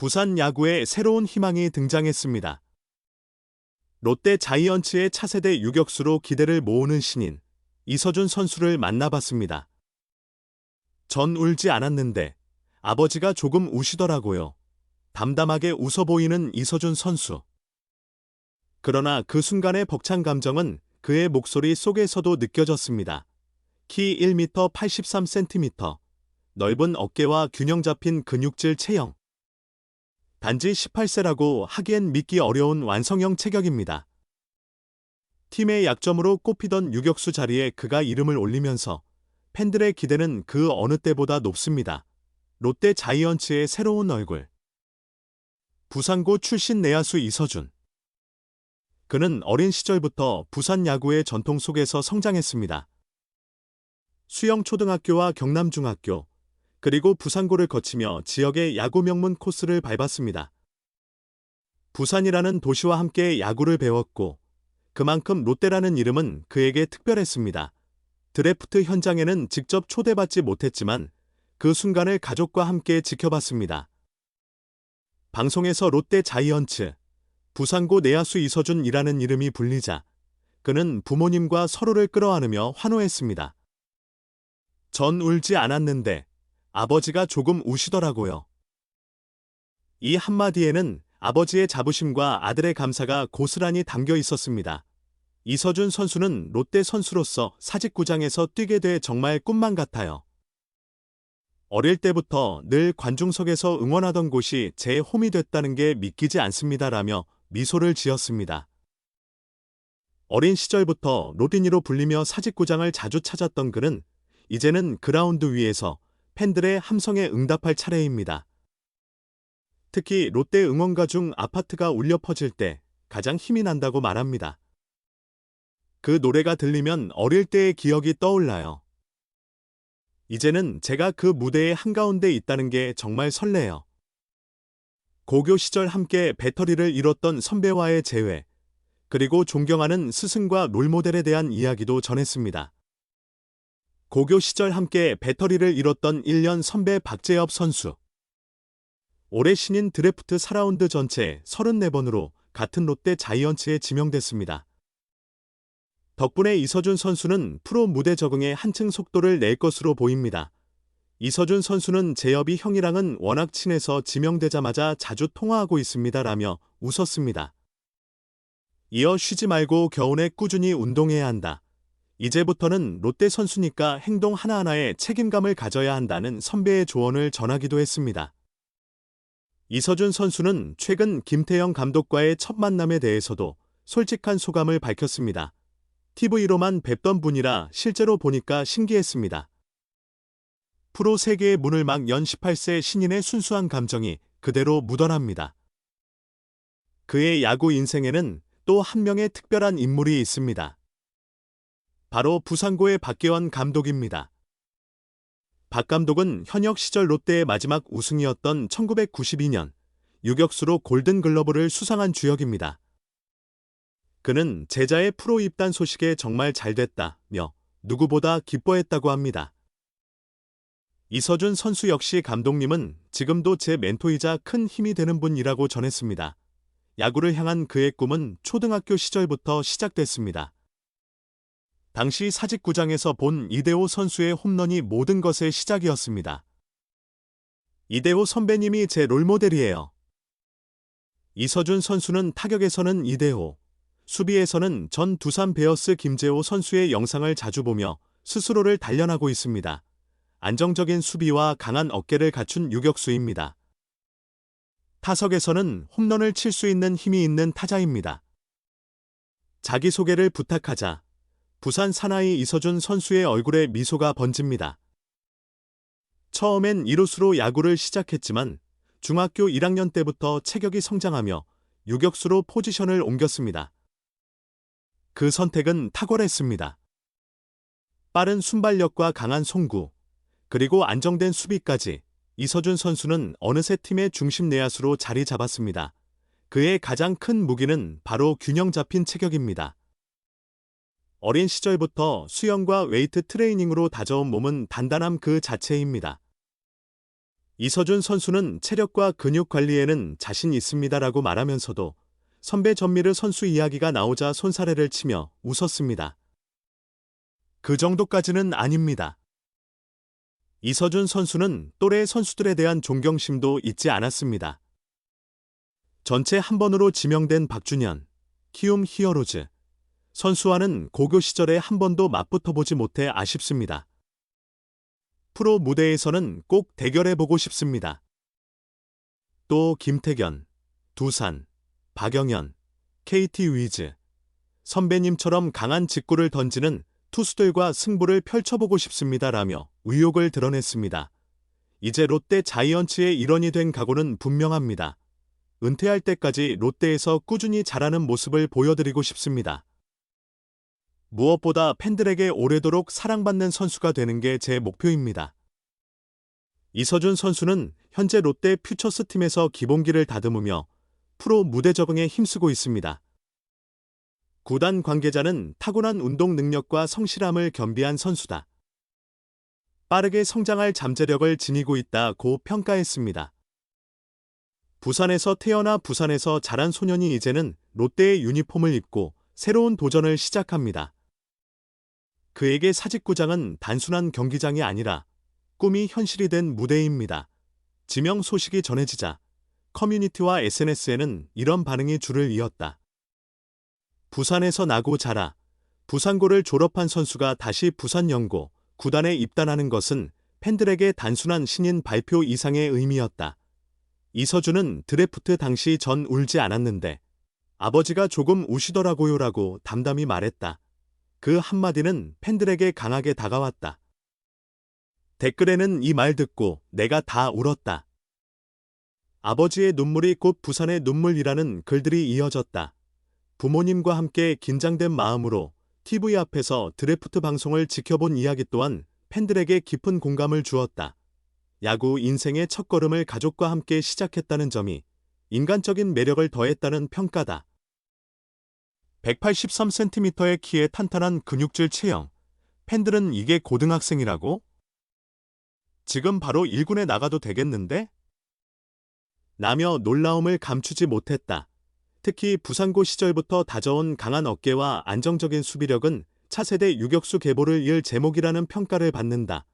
부산 야구에 새로운 희망이 등장했습니다. 롯데 자이언츠의 차세대 유격수로 기대를 모으는 신인 이서준 선수를 만나봤습니다. 전 울지 않았는데 아버지가 조금 우시더라고요. 담담하게 웃어 보이는 이서준 선수. 그러나 그 순간의 벅찬 감정은 그의 목소리 속에서도 느껴졌습니다. 키 1m 83cm, 넓은 어깨와 균형 잡힌 근육질 체형. 단지 18세라고 하기엔 믿기 어려운 완성형 체격입니다. 팀의 약점으로 꼽히던 유격수 자리에 그가 이름을 올리면서 팬들의 기대는 그 어느 때보다 높습니다. 롯데 자이언츠의 새로운 얼굴. 부산고 출신 내야수 이서준. 그는 어린 시절부터 부산 야구의 전통 속에서 성장했습니다. 수영초등학교와 경남중학교, 그리고 부산고를 거치며 지역의 야구 명문 코스를 밟았습니다. 부산이라는 도시와 함께 야구를 배웠고, 그만큼 롯데라는 이름은 그에게 특별했습니다. 드래프트 현장에는 직접 초대받지 못했지만 그 순간을 가족과 함께 지켜봤습니다. 방송에서 롯데 자이언츠, 부산고 내야수 이서준이라는 이름이 불리자 그는 부모님과 서로를 끌어안으며 환호했습니다. 전 울지 않았는데 아버지가 조금 우시더라고요. 이 한마디에는 아버지의 자부심과 아들의 감사가 고스란히 담겨 있었습니다. 이서준 선수는 롯데 선수로서 사직구장에서 뛰게 돼 정말 꿈만 같아요. 어릴 때부터 늘 관중석에서 응원하던 곳이 제 홈이 됐다는 게 믿기지 않습니다라며 미소를 지었습니다. 어린 시절부터 로디니로 불리며 사직구장을 자주 찾았던 그는 이제는 그라운드 위에서 팬들의 함성에 응답할 차례입니다. 특히 롯데 응원가 중 아파트가 울려 퍼질 때 가장 힘이 난다고 말합니다. 그 노래가 들리면 어릴 때의 기억이 떠올라요. 이제는 제가 그 무대의 한가운데 있다는 게 정말 설레요. 고교 시절 함께 배터리를 이뤘던 선배와의 재회, 그리고 존경하는 스승과 롤모델에 대한 이야기도 전했습니다. 고교 시절 함께 배터리를 이뤘던 1년 선배 박재엽 선수. 올해 신인 드래프트 4라운드 전체 34번으로 같은 롯데 자이언츠에 지명됐습니다. 덕분에 이서준 선수는 프로 무대 적응에 한층 속도를 낼 것으로 보입니다. 이서준 선수는 제협이 형이랑은 워낙 친해서 지명되자마자 자주 통화하고 있습니다 라며 웃었습니다. 이어 쉬지 말고 겨울에 꾸준히 운동해야 한다. 이제부터는 롯데 선수니까 행동 하나하나에 책임감을 가져야 한다는 선배의 조언을 전하기도 했습니다. 이서준 선수는 최근 김태형 감독과의 첫 만남에 대해서도 솔직한 소감을 밝혔습니다. TV로만 뵙던 분이라 실제로 보니까 신기했습니다. 프로 세계의 문을 막 연 18세 신인의 순수한 감정이 그대로 묻어납니다. 그의 야구 인생에는 또 한 명의 특별한 인물이 있습니다. 바로 부산고의 박계원 감독입니다. 박 감독은 현역 시절 롯데의 마지막 우승이었던 1992년 유격수로 골든글러브를 수상한 주역입니다. 그는 제자의 프로 입단 소식에 정말 잘 됐다며 누구보다 기뻐했다고 합니다. 이서준 선수 역시 감독님은 지금도 제 멘토이자 큰 힘이 되는 분이라고 전했습니다. 야구를 향한 그의 꿈은 초등학교 시절부터 시작됐습니다. 당시 사직구장에서 본 이대호 선수의 홈런이 모든 것의 시작이었습니다. 이대호 선배님이 제 롤모델이에요. 이서준 선수는 타격에서는 이대호, 수비에서는 전 두산 베어스 김재호 선수의 영상을 자주 보며 스스로를 단련하고 있습니다. 안정적인 수비와 강한 어깨를 갖춘 유격수입니다. 타석에서는 홈런을 칠 수 있는 힘이 있는 타자입니다. 자기소개를 부탁하자 부산 사나이 이서준 선수의 얼굴에 미소가 번집니다. 처음엔 이루수로 야구를 시작했지만 중학교 1학년 때부터 체격이 성장하며 유격수로 포지션을 옮겼습니다. 그 선택은 탁월했습니다. 빠른 순발력과 강한 송구, 그리고 안정된 수비까지 이서준 선수는 어느새 팀의 중심 내야수로 자리 잡았습니다. 그의 가장 큰 무기는 바로 균형 잡힌 체격입니다. 어린 시절부터 수영과 웨이트 트레이닝으로 다져온 몸은 단단함 그 자체입니다. 이서준 선수는 체력과 근육 관리에는 자신 있습니다라고 말하면서도 선배 전미르 선수 이야기가 나오자 손사래를 치며 웃었습니다. 그 정도까지는 아닙니다. 이서준 선수는 또래 선수들에 대한 존경심도 잊지 않았습니다. 전체 한 번으로 지명된 박준현, 키움 히어로즈. 선수와는 고교 시절에 한 번도 맞붙어 보지 못해 아쉽습니다. 프로 무대에서는 꼭 대결해 보고 싶습니다. 또 김태견, 두산, 박영현, KT 위즈. 선배님처럼 강한 직구를 던지는 투수들과 승부를 펼쳐보고 싶습니다라며 의욕을 드러냈습니다. 이제 롯데 자이언츠의 일원이 된 각오는 분명합니다. 은퇴할 때까지 롯데에서 꾸준히 잘하는 모습을 보여드리고 싶습니다. 무엇보다 팬들에게 오래도록 사랑받는 선수가 되는 게 제 목표입니다. 이서준 선수는 현재 롯데 퓨처스 팀에서 기본기를 다듬으며 프로 무대 적응에 힘쓰고 있습니다. 구단 관계자는 타고난 운동 능력과 성실함을 겸비한 선수다. 빠르게 성장할 잠재력을 지니고 있다고 평가했습니다. 부산에서 태어나 부산에서 자란 소년이 이제는 롯데의 유니폼을 입고 새로운 도전을 시작합니다. 그에게 사직구장은 단순한 경기장이 아니라 꿈이 현실이 된 무대입니다. 지명 소식이 전해지자 커뮤니티와 SNS에는 이런 반응이 줄을 이었다. 부산에서 나고 자라 부산고를 졸업한 선수가 다시 부산연고 구단에 입단하는 것은 팬들에게 단순한 신인 발표 이상의 의미였다. 이서준은 드래프트 당시 전 울지 않았는데 아버지가 조금 우시더라고요라고 담담히 말했다. 그 한마디는 팬들에게 강하게 다가왔다. 댓글에는 이 말 듣고 내가 다 울었다. 아버지의 눈물이 곧 부산의 눈물이라는 글들이 이어졌다. 부모님과 함께 긴장된 마음으로 TV 앞에서 드래프트 방송을 지켜본 이야기 또한 팬들에게 깊은 공감을 주었다. 야구 인생의 첫걸음을 가족과 함께 시작했다는 점이 인간적인 매력을 더했다는 평가다. 183cm의 키에 탄탄한 근육질 체형. 팬들은 이게 고등학생이라고? 지금 바로 1군에 나가도 되겠는데? 라며 놀라움을 감추지 못했다. 특히 부산고 시절부터 다져온 강한 어깨와 안정적인 수비력은 차세대 유격수 계보를 이을 제목이라는 평가를 받는다.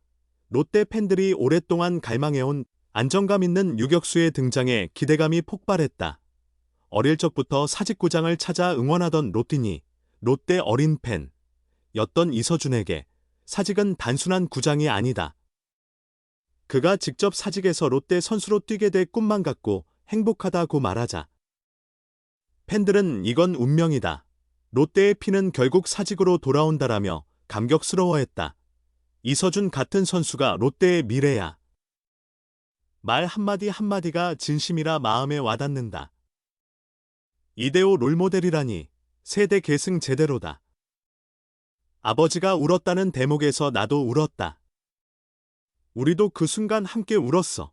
롯데 팬들이 오랫동안 갈망해온 안정감 있는 유격수의 등장에 기대감이 폭발했다. 어릴 적부터 사직구장을 찾아 응원하던 롯디니, 롯데 어린 팬, 였던 이서준에게 사직은 단순한 구장이 아니다. 그가 직접 사직에서 롯데 선수로 뛰게 될 꿈만 갖고 행복하다고 말하자. 팬들은 이건 운명이다. 롯데의 피는 결국 사직으로 돌아온다라며 감격스러워했다. 이서준 같은 선수가 롯데의 미래야. 말 한마디 한마디가 진심이라 마음에 와닿는다. 이대호 롤모델이라니 세대 계승 제대로다. 아버지가 울었다는 대목에서 나도 울었다. 우리도 그 순간 함께 울었어.